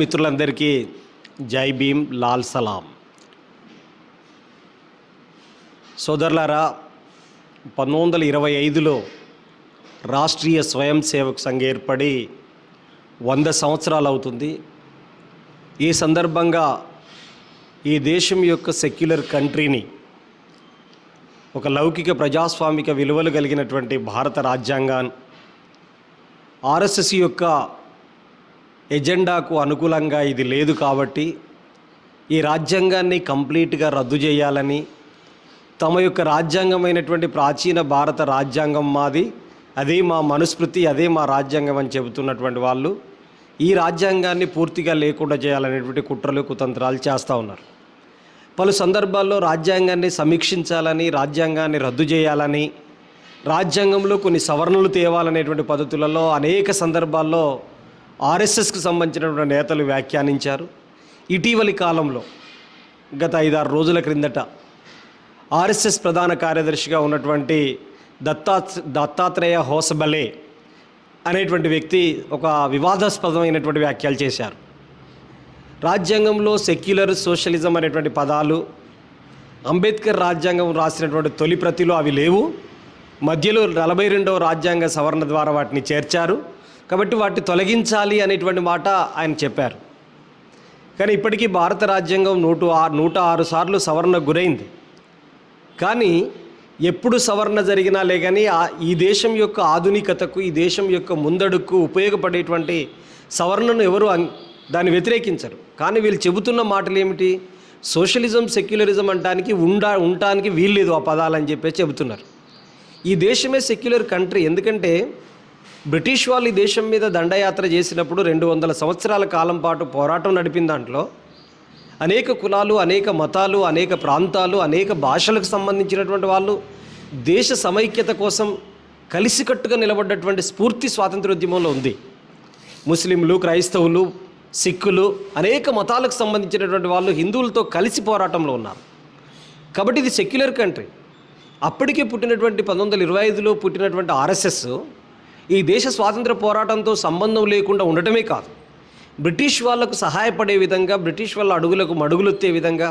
మిత్రులందరికీ జై భీమ్ లాల్ సలాం. సోదరులారా పంతొమ్మిది వందల ఇరవై ఐదులో రాష్ట్రీయ స్వయం సేవక్ సంఘ ఏర్పడి వంద సంవత్సరాలు అవుతుంది ఈ సందర్భంగా ఈ దేశం యొక్క సెక్యులర్ కంట్రీని ఒక లౌకిక ప్రజాస్వామిక విలువలు కలిగినటువంటి భారత రాజ్యాంగాన్ని ఆర్ఎస్ఎస్ యొక్క ఎజెండాకు అనుకూలంగా ఇది లేదు కాబట్టి ఈ రాజ్యాంగాన్ని కంప్లీట్గా రద్దు చేయాలని తమ యొక్క రాజ్యాంగమైనటువంటి ప్రాచీన భారత రాజ్యాంగం మాది అదే మా మనుస్మృతి అదే మా రాజ్యాంగం అని చెబుతున్నటువంటి వాళ్ళు ఈ రాజ్యాంగాన్ని పూర్తిగా లేకుండా చేయాలనేటువంటి కుట్రలు కుతంత్రాలు చేస్తూ ఉన్నారు. పలు సందర్భాల్లో రాజ్యాంగాన్ని సమీక్షించాలని రాజ్యాంగాన్ని రద్దు చేయాలని రాజ్యాంగంలో కొన్ని సవరణలు తేవాలనేటువంటి పద్ధతులలో అనేక సందర్భాల్లో ఆర్ఎస్ఎస్కు సంబంధించినటువంటి నేతలు వ్యాఖ్యానించారు. ఇటీవలి కాలంలో గత ఐదారు రోజుల క్రిందట ఆర్ఎస్ఎస్ ప్రధాన కార్యదర్శిగా ఉన్నటువంటి దత్తా దత్తాత్రేయ హోసబలే అనేటువంటి వ్యక్తి ఒక వివాదాస్పదమైనటువంటి వ్యాఖ్యలు చేశారు. రాజ్యాంగంలో సెక్యులర్ సోషలిజం అనేటువంటి పదాలు అంబేద్కర్ రాజ్యాంగం రాసినటువంటి తొలి ప్రతిలో అవి లేవు. మధ్యలో నలభై రెండవ రాజ్యాంగ సవరణ ద్వారా వాటిని చేర్చారు. కాబట్టి వాటిని తొలగించాలి అనేటువంటి మాట ఆయన చెప్పారు. కానీ ఇప్పటికీ భారత రాజ్యాంగం నూట ఆరు నూట ఆరు సార్లు సవరణ గురైంది. కానీ ఎప్పుడు సవరణ జరిగినా లే కానీ ఈ దేశం యొక్క ఆధునికతకు ఈ దేశం యొక్క ముందడుకు ఉపయోగపడేటువంటి సవరణను ఎవరు దాన్ని వ్యతిరేకించరు. కానీ వీళ్ళు చెబుతున్న మాటలు ఏమిటి? సోషలిజం సెక్యులరిజం అంటానికి ఉండా ఉండటానికి వీల్లేదు ఆ పదాలని చెప్పేసి చెబుతున్నారు. ఈ దేశమే సెక్యులర్ కంట్రీ. ఎందుకంటే బ్రిటిష్ వాళ్ళు ఈ దేశం మీద దండయాత్ర చేసినప్పుడు రెండు వందల సంవత్సరాల కాలం పాటు పోరాటం నడిపిన దాంట్లో అనేక కులాలు అనేక మతాలు అనేక ప్రాంతాలు అనేక భాషలకు సంబంధించినటువంటి వాళ్ళు దేశ సమైక్యత కోసం కలిసికట్టుగా నిలబడ్డటువంటి స్ఫూర్తి స్వాతంత్రోద్యమంలో ఉంది. ముస్లింలు క్రైస్తవులు సిక్కులు అనేక మతాలకు సంబంధించినటువంటి వాళ్ళు హిందువులతో కలిసి పోరాటంలో ఉన్నారు. కాబట్టి ఇది సెక్యులర్ కంట్రీ. అప్పటికే పుట్టినటువంటి పంతొమ్మిది వందల ఇరవై ఐదులో పుట్టినటువంటి ఆర్ఎస్ఎస్ ఈ దేశ స్వాతంత్ర పోరాటంతో సంబంధం లేకుండా ఉండటమే కాదు. బ్రిటిష్ వాళ్ళకు సహాయపడే విధంగా బ్రిటిష్ వాళ్ళ అడుగులకు మడుగులొత్తే విధంగా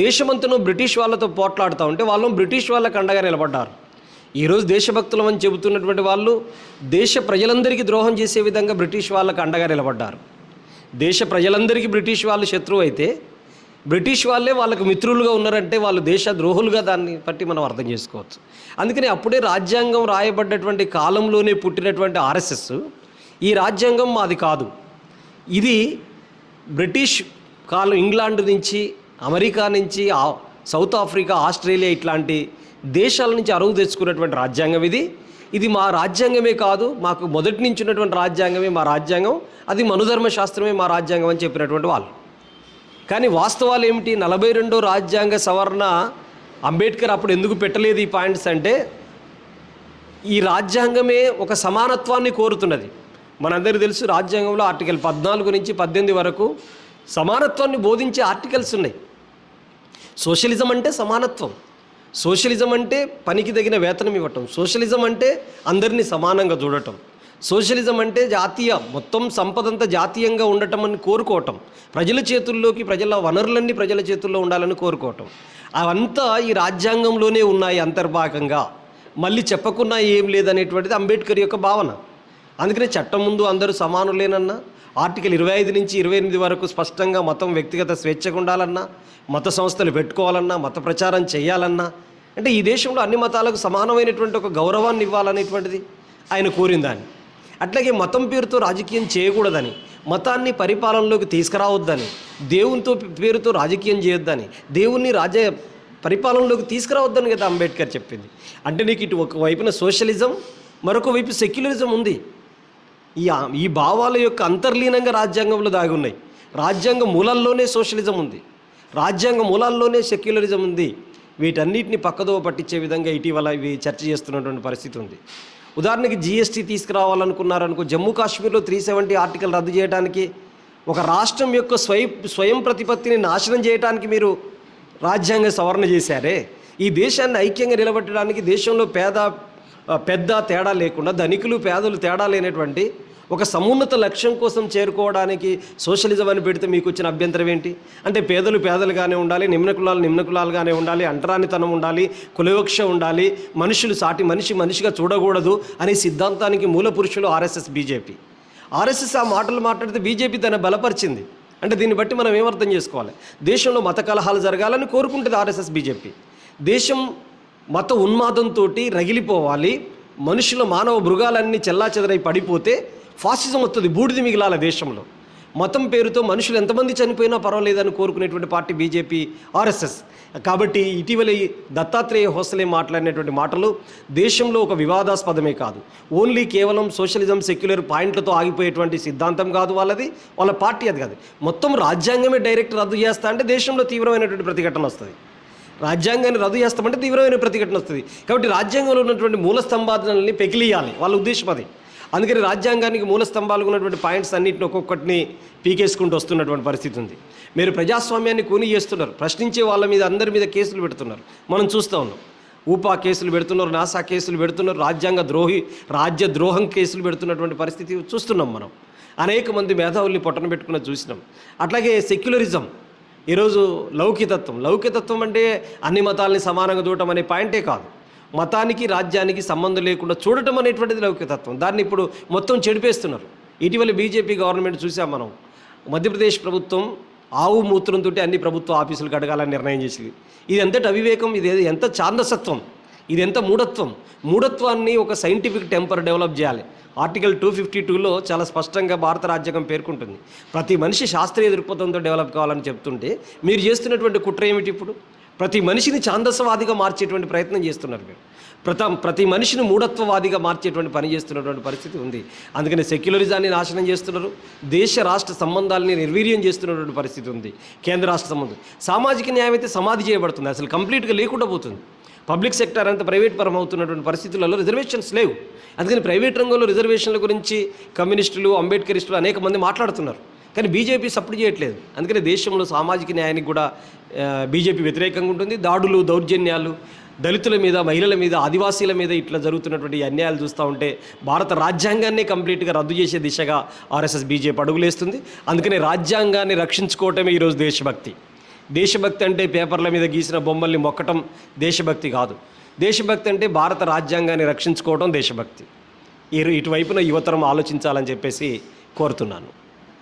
దేశమంతను బ్రిటిష్ వాళ్ళతో పోట్లాడుతూ ఉంటే వాళ్ళు బ్రిటిష్ వాళ్ళకు అండగా నిలబడ్డారు. ఈరోజు దేశభక్తులం అని చెబుతున్నటువంటి వాళ్ళు దేశ ప్రజలందరికీ ద్రోహం చేసే విధంగా బ్రిటిష్ వాళ్ళకు అండగా నిలబడ్డారు. దేశ ప్రజలందరికీ బ్రిటిష్ వాళ్ళు శత్రువు అయితే బ్రిటిష్ వాళ్ళే వాళ్ళకు మిత్రులుగా ఉన్నారంటే వాళ్ళు దేశ ద్రోహులుగా దాన్ని బట్టి మనం అర్థం చేసుకోవచ్చు. అందుకని అప్పుడే రాజ్యాంగం రాయబడ్డటువంటి కాలంలోనే పుట్టినటువంటి ఆర్ఎస్ఎస్ ఈ రాజ్యాంగం మాది కాదు. ఇది బ్రిటిష్ కాలం ఇంగ్లాండ్ నుంచి అమెరికా నుంచి సౌత్ ఆఫ్రికా ఆస్ట్రేలియా ఇట్లాంటి దేశాల నుంచి అరువు తెచ్చుకున్నటువంటి రాజ్యాంగం ఇది. ఇది మా రాజ్యాంగమే కాదు మాకు మొదటి నుంచి ఉన్నటువంటి రాజ్యాంగమే మా రాజ్యాంగం. అది మనుధర్మ శాస్త్రమే మా రాజ్యాంగం అని చెప్పినటువంటి వాళ్ళు. కానీ వాస్తవాలు ఏమిటి? నలభై రెండో రాజ్యాంగ సవరణ అంబేద్కర్ అప్పుడు ఎందుకు పెట్టలేదు ఈ పాయింట్స్ అంటే ఈ రాజ్యాంగమే ఒక సమానత్వాన్ని కోరుతున్నది. మనందరికీ తెలుసు రాజ్యాంగంలో ఆర్టికల్ పద్నాలుగు నుంచి పద్దెనిమిది వరకు సమానత్వాన్ని బోధించే ఆర్టికల్స్ ఉన్నాయి. సోషలిజం అంటే సమానత్వం. సోషలిజం అంటే పనికి తగిన వేతనం ఇవ్వటం. సోషలిజం అంటే అందరినీ సమానంగా చూడటం. సోషలిజం అంటే జాతీయ. మొత్తం సంపదంతా జాతీయంగా ఉండటం అని కోరుకోవటం. ప్రజల చేతుల్లోకి ప్రజల వనరులన్నీ ప్రజల చేతుల్లో ఉండాలని కోరుకోవటం. అవంతా ఈ రాజ్యాంగంలోనే ఉన్నాయి అంతర్భాగంగా. మళ్ళీ చెప్పకున్నా ఏం లేదనేటువంటిది అంబేద్కర్ యొక్క భావన. అందుకనే చట్టం ముందు అందరూ సమానులేనన్నా ఆర్టికల్ ఇరవై ఐదు నుంచి ఇరవై ఎనిమిది వరకు స్పష్టంగా మతం వ్యక్తిగత స్వేచ్ఛగా ఉండాలన్నా మత సంస్థలు పెట్టుకోవాలన్నా మత ప్రచారం చేయాలన్నా అంటే ఈ దేశంలో అన్ని మతాలకు సమానమైనటువంటి ఒక గౌరవాన్ని ఇవ్వాలనేటువంటిది ఆయన కోరిందాన్ని. అట్లాగే మతం పేరుతో రాజకీయం చేయకూడదని మతాన్ని పరిపాలనలోకి తీసుకురావద్దని దేవునితో పేరుతో రాజకీయం చేయొద్దని దేవుణ్ణి రాజ పరిపాలనలోకి తీసుకురావద్దని కదా అంబేద్కర్ చెప్పింది. అంటే నీకు ఇటు ఒక వైపున సోషలిజం మరొక వైపు సెక్యులరిజం ఉంది. ఈ ఈ భావాల యొక్క అంతర్లీనంగా రాజ్యాంగంలో దాగి ఉన్నాయి. రాజ్యాంగ మూలాల్లోనే సోషలిజం ఉంది. రాజ్యాంగ మూలాల్లోనే సెక్యులరిజం ఉంది. వీటన్నిటిని పక్కదోవ పట్టించే విధంగా ఇటీవల ఇవి చర్చ చేస్తున్నటువంటి పరిస్థితి ఉంది. ఉదాహరణకి జీఎస్టీ తీసుకురావాలనుకున్నారనుకో జమ్మూ కాశ్మీర్లో త్రీ సెవెంటీ ఆర్టికల్ రద్దు చేయడానికి ఒక రాష్ట్రం యొక్క స్వయం స్వయం ప్రతిపత్తిని నాశనం చేయడానికి మీరు రాజ్యాంగ సవరణ చేశారే. ఈ దేశాన్ని ఐక్యంగా నిలబెట్టడానికి దేశంలో పేద పెద్ద తేడా లేకుండా ధనికులు పేదలు తేడా లేనటువంటి ఒక సమున్నత లక్ష్యం కోసం చేరుకోవడానికి సోషలిజం అని పెడితే మీకు వచ్చిన అభ్యంతరం ఏంటి? అంటే పేదలు పేదలుగానే ఉండాలి నిమ్న కులాలు నిమ్న కులాలుగానే ఉండాలి అంటరానితనం ఉండాలి కులవివక్ష ఉండాలి మనుషులు సాటి మనిషి మనిషిగా చూడకూడదు అనే సిద్ధాంతానికి మూల పురుషులు ఆర్ఎస్ఎస్ బీజేపీ. ఆర్ఎస్ఎస్ ఆ మాటలు మాట్లాడితే బీజేపీ తన బలపరిచింది. అంటే దీన్ని బట్టి మనం ఏమర్థం చేసుకోవాలి? దేశంలో మత కలహాలు జరగాలని కోరుకుంటుంది ఆర్ఎస్ఎస్ బీజేపీ. దేశం మత ఉన్మాదంతో రగిలిపోవాలి మనుషుల మానవ మృగాలన్నీ చెల్లాచెదరై పడిపోతే ఫాసిజం వస్తుంది బూడిది మిగిలాల దేశంలో. మతం పేరుతో మనుషులు ఎంతమంది చనిపోయినా పర్వాలేదని కోరుకునేటువంటి పార్టీ బీజేపీ ఆర్ఎస్ఎస్. కాబట్టి ఇటీవల ఈ దత్తాత్రేయ హోసలే మాట్లాడినటువంటి మాటలు దేశంలో ఒక వివాదాస్పదమే కాదు. ఓన్లీ కేవలం సోషలిజం సెక్యులర్ పాయింట్లతో ఆగిపోయేటువంటి సిద్ధాంతం కాదు వాళ్ళది వాళ్ళ పార్టీ అది కాదు. మొత్తం రాజ్యాంగమే డైరెక్ట్ రద్దు చేస్తా అంటే దేశంలో తీవ్రమైనటువంటి ప్రతిఘటన వస్తుంది. రాజ్యాంగాన్ని రద్దు చేస్తామంటే తీవ్రమైన ప్రతిఘటన వస్తుంది. కాబట్టి రాజ్యాంగంలో ఉన్నటువంటి మూల స్తంభాలని పెకిలియాలి. వాళ్ళ ఉద్దేశం అది. అందుకని రాజ్యాంగానికి మూల స్తంభాలుగా ఉన్నటువంటి పాయింట్స్ అన్నింటిని ఒక్కొక్కటిని పీకేసుకుంటూ వస్తున్నటువంటి పరిస్థితి ఉంది. మీరు ప్రజాస్వామ్యాన్ని కూని చేస్తున్నారు. ప్రశ్నించే వాళ్ళ మీద అందరి మీద కేసులు పెడుతున్నారు. మనం చూస్తూ ఉన్నాం. ఊపా కేసులు పెడుతున్నారు నాసా కేసులు పెడుతున్నారు రాజ్యాంగ ద్రోహి రాజ్య ద్రోహం కేసులు పెడుతున్నటువంటి పరిస్థితి చూస్తున్నాం మనం. అనేక మంది మేధావుల్ని పొట్టన పెట్టుకున్న చూసినాం. అట్లాగే సెక్యులరిజం. ఈరోజు లౌకితత్వం లౌకితత్వం అంటే అన్ని మతాలని సమానంగా చూడటం అనే పాయింటే కాదు. మతానికి రాజ్యానికి సంబంధం లేకుండా చూడటం అనేటువంటిది లౌకికతత్వం. దాన్ని ఇప్పుడు మొత్తం చెడిపేస్తున్నారు. ఇటీవల బీజేపీ గవర్నమెంట్ చూసాం మనం. మధ్యప్రదేశ్ ప్రభుత్వం ఆవు మూత్రంతో అన్ని ప్రభుత్వ ఆఫీసులు అడగాలని నిర్ణయం చేసింది. ఇది ఎంతటి అవివేకం ఇది ఎంత ఛాందసత్వం ఇది ఎంత మూఢత్వం. మూఢత్వాన్ని ఒక సైంటిఫిక్ టెంపర్ డెవలప్ చేయాలి. ఆర్టికల్ టూ ఫిఫ్టీ టూలో చాలా స్పష్టంగా భారత రాజ్యాంగం పేర్కొంటుంది. ప్రతి మనిషి శాస్త్రీయ దృక్పథంతో డెవలప్ కావాలని చెప్తుంటే మీరు చేస్తున్నటువంటి కుట్ర ఏమిటి ఇప్పుడు? ప్రతి మనిషిని ఛాందసవాదిగా మార్చేటువంటి ప్రయత్నం చేస్తున్నారు మీరు. ప్రత ప్రతి మనిషిని మూఢత్వవాదిగా మార్చేటువంటి పని చేస్తున్నటువంటి పరిస్థితి ఉంది. అందుకని సెక్యులరిజాన్ని నాశనం చేస్తున్నారు. దేశ రాష్ట్ర సంబంధాలని నిర్వీర్యం చేస్తున్నటువంటి పరిస్థితి ఉంది. కేంద్ర రాష్ట్ర సంబంధం. సామాజిక న్యాయం అయితే సమాధి చేయబడుతుంది. అసలు కంప్లీట్గా లేకుండా పోతుంది. పబ్లిక్ సెక్టర్ అంతా ప్రైవేట్ పరం అవుతున్నటువంటి పరిస్థితులలో రిజర్వేషన్స్ లేవు. అందుకని ప్రైవేట్ రంగంలో రిజర్వేషన్ల గురించి కమ్యూనిస్టులు అంబేద్కరిస్టులు అనేక మంది మాట్లాడుతున్నారు. కానీ బీజేపీ సపోర్ట్ చేయట్లేదు. అందుకనే దేశంలో సామాజిక న్యాయానికి కూడా బీజేపీ వ్యతిరేకంగా ఉంటుంది. దాడులు దౌర్జన్యాలు దళితుల మీద మహిళల మీద ఆదివాసీల మీద ఇట్లా జరుగుతున్నటువంటి అన్యాయాలు చూస్తూ ఉంటే భారత రాజ్యాంగాన్ని కంప్లీట్గా రద్దు చేసే దిశగా ఆర్ఎస్ఎస్ బీజేపీ అడుగులేస్తుంది. అందుకనే రాజ్యాంగాన్ని రక్షించుకోవటమే ఈరోజు దేశభక్తి. దేశభక్తి అంటే పేపర్ల మీద గీసిన బొమ్మల్ని మొక్కటం దేశభక్తి కాదు. దేశభక్తి అంటే భారత రాజ్యాంగాన్ని రక్షించుకోవడం దేశభక్తి. ఈ ఇటువైపున యువతరం ఆలోచించాలని చెప్పేసి కోరుతున్నాను.